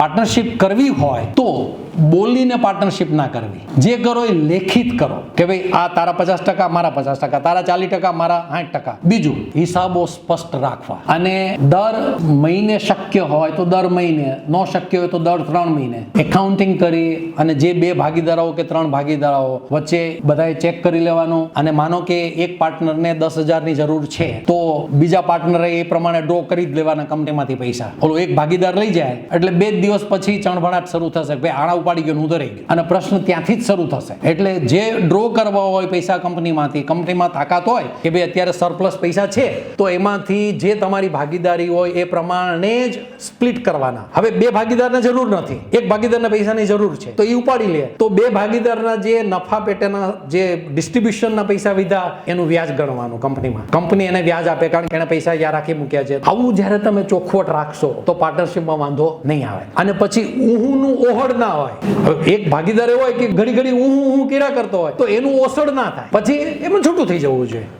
Partnership કરવી હોય તો બોલીને પાર્ટનરશિપ ના કરવી. જે કરો એ લેખિત કરો કે ભાઈ, આ તારા પચાસ ટકા, મારા પચાસ ટકા, તારા ચાલીસ ટકા, મારા સાઠ ટકા. બીજું, હિસાબો સ્પષ્ટ રાખવા. અને દર મહિને શક્ય હોય તો દર મહિને, ન શક્ય હોય તો દર ત્રણ મહિને. એકાઉન્ટિંગ કરી અને જે બે ભાગીદારો કે ત્રણ ભાગીદારો વચ્ચે બધાએ ચેક કરી લેવાનું અને માનો કે એક પાર્ટનરને દસ હજારની જરૂર છે, તો બીજા પાર્ટનરે એ પ્રમાણે ડ્રો કરી જ લેવાના કંપનીમાંથી પૈસા. ઓલો એક ભાગીદાર લઈ જાય, એટલે બે જ દિવસ પછી ચણભણાટ શરૂ થશે ભાઈ આણા ઉપાડી ગયો હું તો ગયો. અને પ્રશ્ન ત્યાંથી જ શરૂ થશે. એટલે જે ડ્રો કરવા હોય પૈસા કંપનીમાંથી, કંપનીમાં તાકાત હોય કે ભાઈ અત્યારે સરપ્લસ પૈસા છે, તો એમાંથી જે તમારી ભાગીદારી હોય એ પ્રમાણે જ સ્પ્લિટ કરવાના. હવે બે ભાગીદારને જરૂર નથી. એક ભાગીદારના પૈસાની જરૂર છે. તો એ ઉપાડી લે. તો બે ભાગીદારના જે નફા પેટેના જે ડિસ્ટ્રીબ્યુશનના પૈસા વિધા એનું વ્યાજ ગણવાનું કંપનીમાં. કંપની એને વ્યાજ આપે કારણ કે એને પૈસા યા રાખી મૂક્યા છે. આવું જ્યારે તમે ચોખવટ રાખશો, તો પાર્ટનરશિપમાં વાંધો નહીં આવે. અને પછી ઊહુનું ઓહડ ના હોય. હવે એક ભાગીદાર એવો હોય કે ઘડી ઘડી ઊહું ઊહું કર્યા કરતો હોય, તો એનું ઓસડ ના થાય. પછી એમાં છૂટું થઈ જવું જોઈએ.